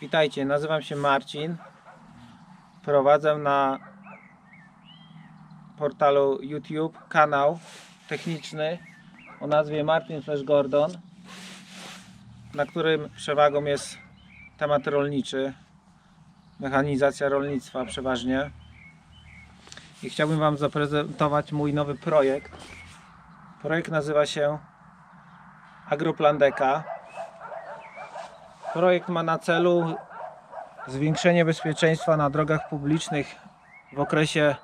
Witajcie, nazywam się Marcin. Prowadzę na portalu YouTube kanał techniczny o nazwie Martin Flash Gordon, na którym przewagą jest temat rolniczy, mechanizacja rolnictwa przeważnie. I chciałbym Wam zaprezentować mój nowy projekt. Projekt nazywa się Agroplandeka. Projekt ma na celu zwiększenie bezpieczeństwa na drogach publicznych w okresie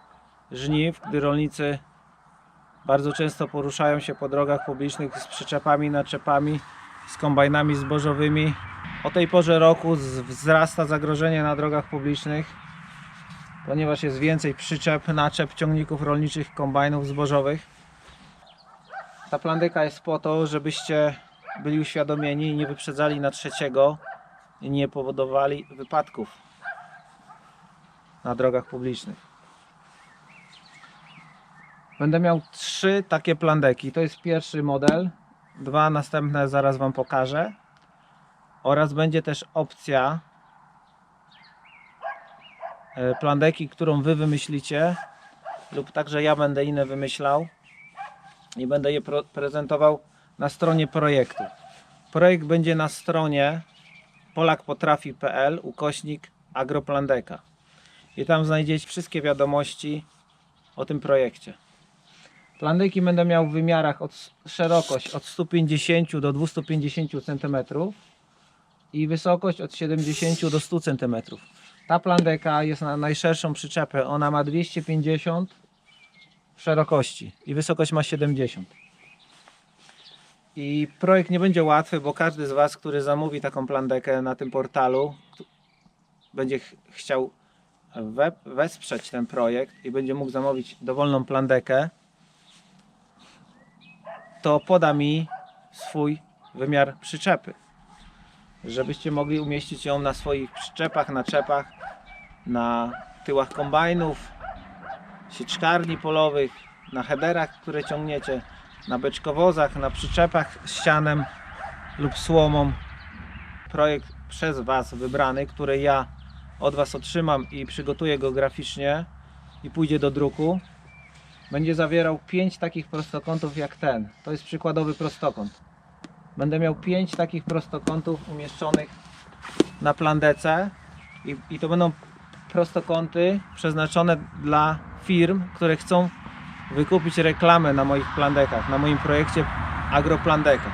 żniw, gdy rolnicy bardzo często poruszają się po drogach publicznych z przyczepami, naczepami, z kombajnami zbożowymi. O tej porze roku wzrasta zagrożenie na drogach publicznych, ponieważ jest więcej przyczep, naczep, ciągników rolniczych, kombajnów zbożowych. Ta plandyka jest po to, żebyście byli uświadomieni i nie wyprzedzali na trzeciego nie powodowali wypadków na drogach publicznych. Będę miał trzy takie plandeki. To jest pierwszy model. Dwa następne zaraz Wam pokażę. Oraz będzie też opcja e, plandeki, którą Wy wymyślicie lub także ja będę inne wymyślał i będę je prezentował na stronie projektu. Projekt będzie na stronie polakpotrafi.pl ukośnik agroplandeka i tam znajdziecie wszystkie wiadomości o tym projekcie. Plandeki będę miał w wymiarach od szerokość od 150 do 250 cm i wysokość od 70 do 100 cm. Ta plandeka jest na najszerszą przyczepę. Ona ma 250 szerokości i wysokość ma 70. I projekt nie będzie łatwy, bo każdy z Was, który zamówi taką plandekę na tym portalu, będzie ch- chciał we, wesprzeć ten projekt i będzie mógł zamówić dowolną plandekę, to poda mi swój wymiar przyczepy, żebyście mogli umieścić ją na swoich przyczepach, naczepach, na tyłach kombajnów, sieczkarni polowych, na headerach, które ciągniecie, na beczkowozach, na przyczepach z sianem lub słomą. Projekt przez Was wybrany, który ja od Was otrzymam i przygotuję go graficznie i pójdzie do druku, będzie zawierał 5 takich prostokątów jak ten. To jest przykładowy prostokąt. Będę miał 5 takich prostokątów umieszczonych na plandece i, i to będą prostokąty przeznaczone dla firm, które chcą wykupić reklamę na moich plandekach, na moim projekcie Agroplandeka.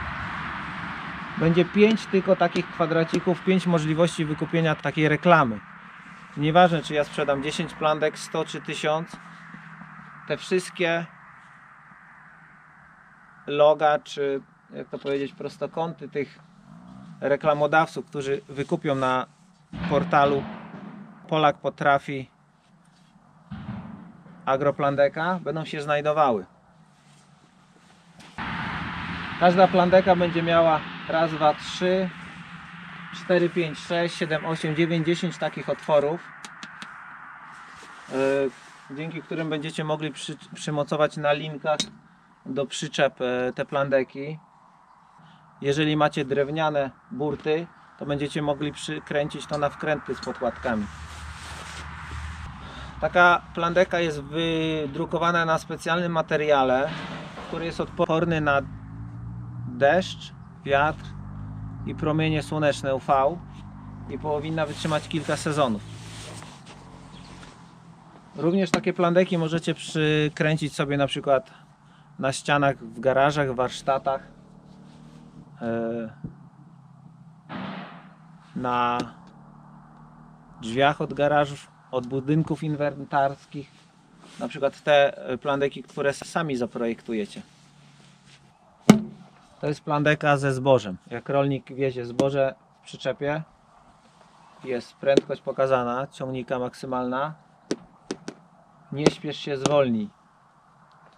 Będzie 5 tylko takich kwadracików, 5 możliwości wykupienia takiej reklamy. Nieważne czy ja sprzedam 10 plandek, 100 czy 1000, te wszystkie loga, czy jak to powiedzieć, prostokąty tych reklamodawców, którzy wykupią na portalu Polak potrafi agroplandeka będą się znajdowały. Każda plandeka będzie miała raz, dwa, trzy, cztery, pięć, sześć, siedem, osiem, dziewięć, dziesięć takich otworów, yy, dzięki którym będziecie mogli przy, przymocować na linkach do przyczep e, te plandeki. Jeżeli macie drewniane burty, to będziecie mogli przykręcić to na wkręty z podkładkami. Taka plandeka jest wydrukowana na specjalnym materiale, który jest odporny na deszcz, wiatr i promienie słoneczne UV i powinna wytrzymać kilka sezonów. Również takie plandeki możecie przykręcić sobie na przykład na ścianach w garażach, warsztatach, e, na drzwiach od garażów, od budynków inwentarskich. Na przykład te e, plandeki, które sami zaprojektujecie. To jest plandeka ze zbożem. Jak rolnik wiezie zboże w przyczepie, jest prędkość pokazana, ciągnika maksymalna. Nie śpiesz się, zwolnij.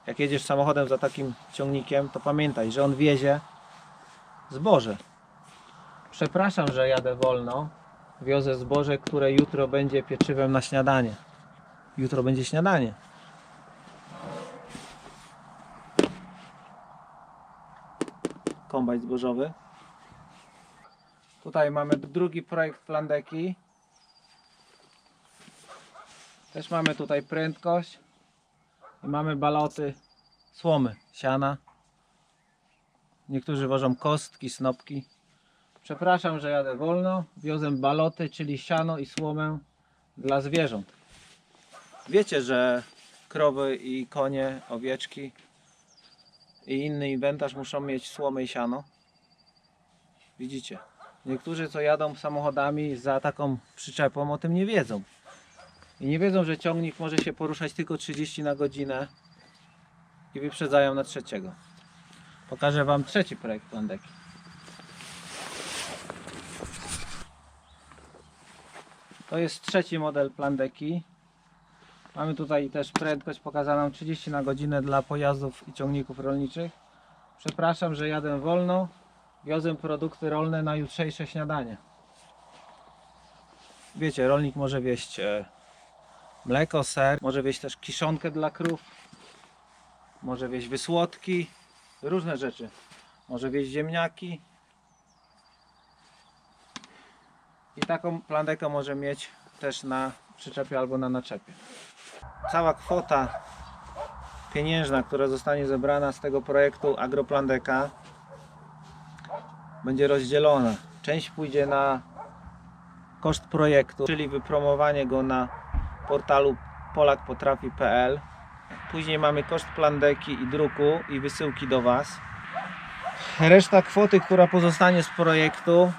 Jak jedziesz samochodem za takim ciągnikiem, to pamiętaj, że on wiezie zboże. Przepraszam, że jadę wolno. Wiozę zboże, które jutro będzie pieczywem na śniadanie. Jutro będzie śniadanie. Kombajn zbożowy. Tutaj mamy drugi projekt plandeki. Też mamy tutaj prędkość. I mamy baloty słomy, siana. Niektórzy wożą kostki, snopki. Przepraszam, że jadę wolno. Wiozę baloty, czyli siano i słomę dla zwierząt. Wiecie, że krowy i konie, owieczki i inny inwentarz muszą mieć słomę i siano? Widzicie? Niektórzy co jadą samochodami za taką przyczepą o tym nie wiedzą. I nie wiedzą, że ciągnik może się poruszać tylko 30 na godzinę i wyprzedzają na trzeciego. Pokażę Wam trzeci projekt plandeki. To jest trzeci model plandeki. Mamy tutaj też prędkość pokazaną 30 na godzinę dla pojazdów i ciągników rolniczych. Przepraszam, że jadę wolno. Wiozę produkty rolne na jutrzejsze śniadanie. Wiecie, rolnik może wieść e, mleko, ser, może wieść też kiszonkę dla krów, może wieść wysłodki, różne rzeczy. Może wieść ziemniaki. I taką plandekę może mieć też na przyczepie albo na naczepie. Cała kwota pieniężna, która zostanie zebrana z tego projektu Agroplandeka będzie rozdzielona. Część pójdzie na koszt projektu, czyli wypromowanie go na portalu polakpotrafi.pl. Później mamy koszt plandeki i druku i wysyłki do Was. Reszta kwoty, która pozostanie z projektu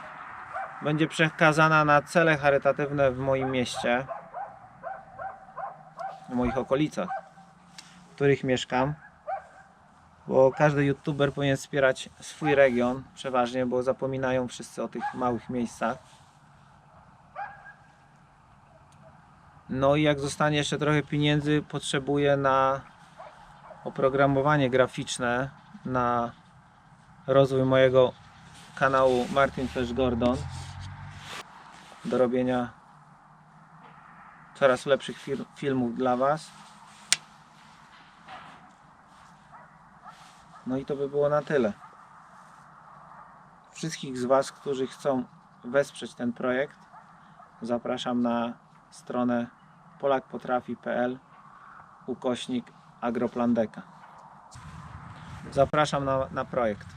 będzie przekazana na cele charytatywne w moim mieście, w moich okolicach, w których mieszkam. Bo każdy youtuber powinien wspierać swój region przeważnie, bo zapominają wszyscy o tych małych miejscach. No i jak zostanie jeszcze trochę pieniędzy, potrzebuję na oprogramowanie graficzne, na rozwój mojego kanału Martin Flash Gordon do robienia coraz lepszych fil- filmów dla Was. No i to by było na tyle. Wszystkich z Was, którzy chcą wesprzeć ten projekt, zapraszam na stronę polakpotrafi.pl ukośnik agroplandeka. Zapraszam na, na projekt.